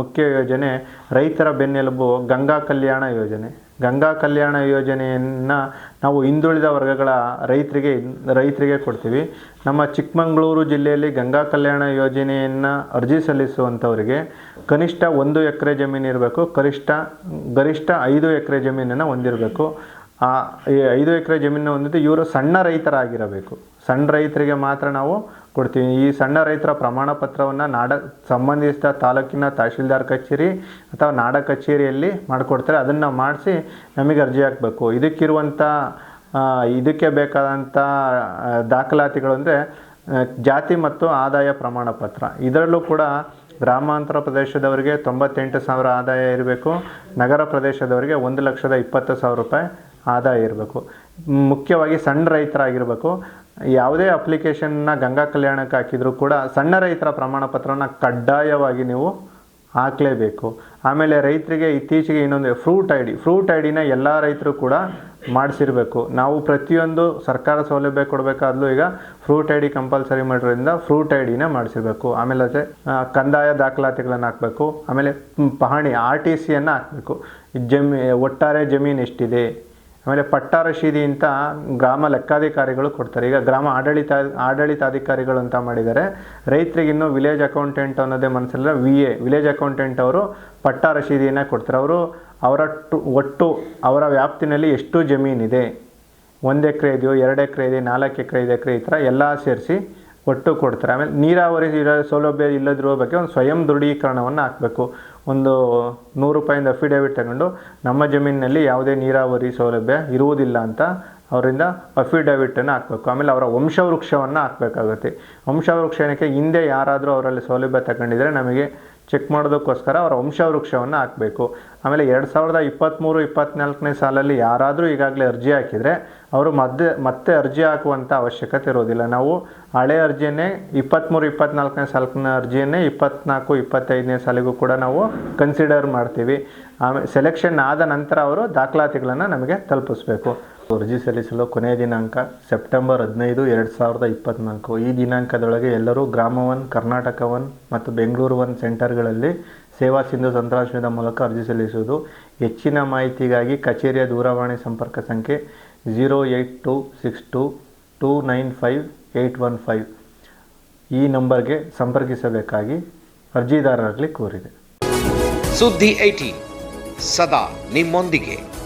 ಮುಖ್ಯ ಯೋಜನೆ ರೈತರ ಬೆನ್ನೆಲುಬು ಗಂಗಾ ಕಲ್ಯಾಣ ಯೋಜನೆ. ಗಂಗಾ ಕಲ್ಯಾಣ ಯೋಜನೆಯನ್ನು ನಾವು ಹಿಂದುಳಿದ ವರ್ಗಗಳ ರೈತರಿಗೆ ರೈತರಿಗೆ ಕೊಡ್ತೀವಿ. ನಮ್ಮ ಚಿಕ್ಕಮಗಳೂರು ಜಿಲ್ಲೆಯಲ್ಲಿ ಗಂಗಾ ಕಲ್ಯಾಣ ಯೋಜನೆಯನ್ನು ಅರ್ಜಿ ಸಲ್ಲಿಸುವಂಥವರಿಗೆ ಕನಿಷ್ಠ ಒಂದು ಎಕರೆ ಜಮೀನು ಇರಬೇಕು. ಕನಿಷ್ಠ, ಗರಿಷ್ಠ ಐದು ಎಕರೆ ಜಮೀನನ್ನು ಹೊಂದಿರಬೇಕು. ಈ ಐದು ಎಕರೆ ಜಮೀನು ಹೊಂದಿದ್ದು ಇವರು ಸಣ್ಣ ರೈತರಾಗಿರಬೇಕು. ಸಣ್ಣ ರೈತರಿಗೆ ಮಾತ್ರ ನಾವು ಕೊಡ್ತೀವಿ. ಈ ಸಣ್ಣ ರೈತರ ಪ್ರಮಾಣ ಪತ್ರವನ್ನು ನಾಡ ಸಂಬಂಧಿಸಿದ ತಾಲೂಕಿನ ತಹಶೀಲ್ದಾರ್ ಕಚೇರಿ ಅಥವಾ ನಾಡ ಕಚೇರಿಯಲ್ಲಿ ಮಾಡಿಕೊಡ್ತಾರೆ. ಅದನ್ನು ಮಾಡಿಸಿ ನಮಗೆ ಅರ್ಜಿ ಹಾಕಬೇಕು. ಇದಕ್ಕಿರುವಂಥ ಇದಕ್ಕೆ ಬೇಕಾದಂಥ ಆ, ದಾಖಲಾತಿಗಳು ಅಂದರೆ ಜಾತಿ ಮತ್ತು ಆದಾಯ ಪ್ರಮಾಣ ಪತ್ರ ಇದರಲ್ಲೂ ಕೂಡ ಗ್ರಾಮಾಂತರ ಪ್ರದೇಶದವರಿಗೆ ತೊಂಬತ್ತೆಂಟು ಸಾವಿರ ಆದಾಯ ಇರಬೇಕು. ನಗರ ಪ್ರದೇಶದವರಿಗೆ ಒಂದು ಲಕ್ಷದ ಇಪ್ಪತ್ತು ಸಾವಿರ ರೂಪಾಯಿ ಆದಾಯ ಇರಬೇಕು. ಮುಖ್ಯವಾಗಿ ಸಣ್ಣ ರೈತರಾಗಿರಬೇಕು. ಯಾವುದೇ ಅಪ್ಲಿಕೇಶನ್ನ ಗಂಗಾ ಕಲ್ಯಾಣಕ್ಕೆ ಹಾಕಿದರೂ ಕೂಡ ಸಣ್ಣ ರೈತರ ಪ್ರಮಾಣ ಪತ್ರವನ್ನು ಕಡ್ಡಾಯವಾಗಿ ನೀವು ಹಾಕಲೇಬೇಕು. ಆಮೇಲೆ ರೈತರಿಗೆ ಇತ್ತೀಚೆಗೆ ಇನ್ನೊಂದು fruit I D fruit I ಡಿನ ಎಲ್ಲ ರೈತರು ಕೂಡ ಮಾಡಿಸಿರಬೇಕು. ನಾವು ಪ್ರತಿಯೊಂದು ಸರ್ಕಾರ ಸೌಲಭ್ಯ ಕೊಡಬೇಕಾದ್ಲೂ ಈಗ ಫ್ರೂಟ್ ಐ ಡಿ ಕಂಪಲ್ಸರಿ ಮಾಡಿರೋದ್ರಿಂದ ಫ್ರೂಟ್ ಐ ಡಿನ ಮಾಡಿಸಿರ್ಬೇಕು. ಆಮೇಲೆ ಅದೇ ಕಂದಾಯ ದಾಖಲಾತಿಗಳನ್ನು ಹಾಕಬೇಕು. ಆಮೇಲೆ ಪಹಣಿ ಆರ್ ಟಿ ಸಿಯನ್ನು ಹಾಕಬೇಕು. ಜಮೀ, ಒಟ್ಟಾರೆ ಜಮೀನು ಎಷ್ಟಿದೆ? ಆಮೇಲೆ ಪಟ್ಟ ರಶೀದಿ ಅಂತ ಗ್ರಾಮ ಲೆಕ್ಕಾಧಿಕಾರಿಗಳು ಕೊಡ್ತಾರೆ. ಈಗ ಗ್ರಾಮ ಆಡಳಿತ, ಆಡಳಿತಾಧಿಕಾರಿಗಳು ಅಂತ ಮಾಡಿದ್ದಾರೆ. ರೈತರಿಗೆ ಇನ್ನೂ ವಿಲೇಜ್ ಅಕೌಂಟೆಂಟ್ ಅನ್ನೋದೇ ಮನಸ್ಸಲ್ಲ ವಿ ಎ, ವಿಲೇಜ್ ಅಕೌಂಟೆಂಟ್ ಅವರು ಪಟ್ಟ ರಶೀದಿಯನ್ನು ಕೊಡ್ತಾರೆ. ಅವರು ಅವರ ಟು- ಒಟ್ಟು ಅವರ ವ್ಯಾಪ್ತಿನಲ್ಲಿ ಎಷ್ಟು ಜಮೀನಿದೆ? ಒಂದು ಎಕರೆ ಇದೆಯೋ, ಎರಡು ಎಕರೆ ಇದೆ ನಾಲ್ಕು ಎಕರೆ ಐದು ಎಕರೆ ಈ ಥರ ಎಲ್ಲ ಸೇರಿಸಿ ಒಟ್ಟು ಕೊಡ್ತಾರೆ. ಆಮೇಲೆ ನೀರಾವರಿ ಇರೋ ಸೌಲಭ್ಯ ಇಲ್ಲದಿರೋ ಬಗ್ಗೆ ಒಂದು ಸ್ವಯಂ ದೃಢೀಕರಣವನ್ನು ಹಾಕಬೇಕು. ಒಂದು ನೂರು ರೂಪಾಯಿಂದ ಅಫಿಡೇವಿಟ್ ತಗೊಂಡು ನಮ್ಮ ಜಮೀನಿನಲ್ಲಿ ಯಾವುದೇ ನೀರಾವರಿ ಸೌಲಭ್ಯ ಇರುವುದಿಲ್ಲ ಅಂತ ಅವರಿಂದ ಅಫಿಡೇವಿಟನ್ನು ಹಾಕಬೇಕು. ಆಮೇಲೆ ಅವರ ವಂಶವೃಕ್ಷವನ್ನು ಹಾಕಬೇಕಾಗುತ್ತೆ. ವಂಶವೃಕ್ಷಣಕ್ಕೆ ಹಿಂದೆ ಯಾರಾದರೂ ಅವರಲ್ಲಿ ಸೌಲಭ್ಯ ತಗೊಂಡಿದ್ರೆ ನಮಗೆ ಚೆಕ್ ಮಾಡೋದಕ್ಕೋಸ್ಕರ ಅವರ ವಂಶವೃಕ್ಷವನ್ನು ಹಾಕಬೇಕು. ಆಮೇಲೆ ಎರಡು ಸಾವಿರದ ಇಪ್ಪತ್ತ್ಮೂರು ಇಪ್ಪತ್ತ್ನಾಲ್ಕನೇ ಸಾಲಲ್ಲಿ ಯಾರಾದರೂ ಈಗಾಗಲೇ ಅರ್ಜಿ ಹಾಕಿದರೆ ಅವರು ಮತ್ತೆ ಮತ್ತೆ ಅರ್ಜಿ ಹಾಕುವಂಥ ಅವಶ್ಯಕತೆ ಇರೋದಿಲ್ಲ. ನಾವು ಹಳೆ ಅರ್ಜಿಯನ್ನೇ ಇಪ್ಪತ್ತ್ಮೂರು ಇಪ್ಪತ್ತ್ನಾಲ್ಕನೇ ಸಾಲಿನ ಅರ್ಜಿಯನ್ನೇ ಇಪ್ಪತ್ತ್ನಾಲ್ಕು ಇಪ್ಪತ್ತೈದನೇ ಸಾಲಿಗೂ ಕೂಡ ನಾವು ಕನ್ಸಿಡರ್ ಮಾಡ್ತೀವಿ. ಆಮೇಲೆ ಸೆಲೆಕ್ಷನ್ ಆದ ನಂತರ ಅವರು ದಾಖಲಾತಿಗಳನ್ನು ನಮಗೆ ತಲುಪಿಸ್ಬೇಕು. ಅರ್ಜಿ ಸಲ್ಲಿಸಲು ಕೊನೆಯ ದಿನಾಂಕ ಸೆಪ್ಟೆಂಬರ್ ಹದಿನೈದು, ಎರಡು ಸಾವಿರದ ಇಪ್ಪತ್ತ್ನಾಲ್ಕು ಈ ದಿನಾಂಕದೊಳಗೆ ಎಲ್ಲರೂ ಗ್ರಾಮ ಒನ್ ಕರ್ನಾಟಕ ಒನ್ ಮತ್ತು ಬೆಂಗಳೂರು ಒನ್ ಸೆಂಟರ್ಗಳಲ್ಲಿ ಸೇವಾ ಸಿಂಧು ತಂತ್ರಾಂಶದ ಮೂಲಕ ಅರ್ಜಿ ಸಲ್ಲಿಸುವುದು. ಹೆಚ್ಚಿನ ಮಾಹಿತಿಗಾಗಿ ಕಚೇರಿಯ ದೂರವಾಣಿ ಸಂಪರ್ಕ ಸಂಖ್ಯೆ zero eight two six two two nine five eight one five. ಈ ನಂಬರ್ಗೆ ಸಂಪರ್ಕಿಸಬೇಕಾಗಿ ಅರ್ಜಿದಾರರಲ್ಲಿ ಕೋರಿದೆ. ಸುದ್ದಿ ಏಟಿ ಸದಾ ನಿಮ್ಮೊಂದಿಗೆ.